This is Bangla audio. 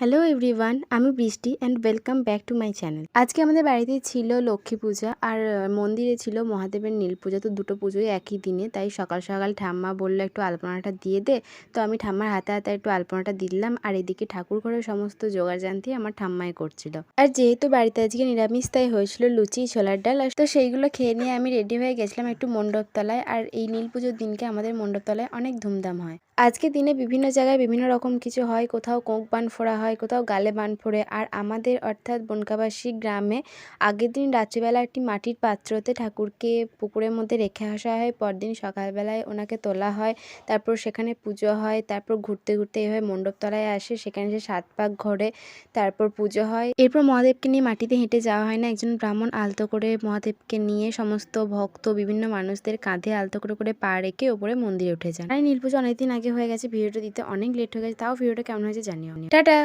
হ্যালো এভরিওয়ান আমি Brishti and welcome back to my channel আজকে আমাদের বাড়িতে ছিল লক্ষ্মী পূজা আর মন্দিরে ছিল মহাদেবের নীল পূজা। তো দুটো পুজোই একই দিনে, তাই সকাল সকাল ঠাম্মা বলল একটু আলপনাটা দিয়ে দে। তো আমি ঠাম্মার হাতে হাতে একটু আলপনাটা দিলাম আর এদিকে ঠাকুর ঘরের সমস্ত জোগাড় জানতি আমার ঠাম্মাই করছিল। আর যেহেতু বাড়িতে আজকে নিরামিষ, তাই হয়েছিল লুচি, ছোলার ডাল। তো সেইগুলো খেয়ে নিয়ে আমি রেডি হয়ে গেছিলাম একটু মণ্ডপতলায়। আর এই নীল পুজোর দিনকে আমাদের মণ্ডপতলায় অনেক ধুমধাম হয়। আজকে দিনে বিভিন্ন জায়গায় বিভিন্ন রকম কিছু হয়, কোথাও কোঁক বান ফোড়া হয় কোথাও গালে বান ফোড়ে আর আমাদের অর্থাৎ বনকাবাসী গ্রামে আগের দিন রাত্রিবেলা একটি মাটির পাত্রতে ঠাকুরকে পুকুরের মধ্যে রেখে আসা হয়। পরদিন সকালবেলায় ওনাকে তোলা হয়, তারপর সেখানে পুজো হয়, তারপর ঘুরতে ঘুরতে এভাবে মণ্ডপতলায় আসে, সেখানে যে সাত পাক ঘোরে, তারপর পুজো হয়। এরপর মহাদেবকে নিয়ে মাটিতে হেঁটে যাওয়া হয় না, একজন ব্রাহ্মণ আলতো করে মহাদেবকে নিয়ে সমস্ত ভক্ত, বিভিন্ন মানুষদের কাঁধে আলতো করে করে পা রেখে ওপরে মন্দিরে উঠে যান। এই নীল পুজো অনেকদিন আগে হয়ে গেছে, ভিডিওটা দিতে অনেক লেট হয়ে গেছে, তাও ভিডিওটা কেমন হয়েছে জানিও টাটা!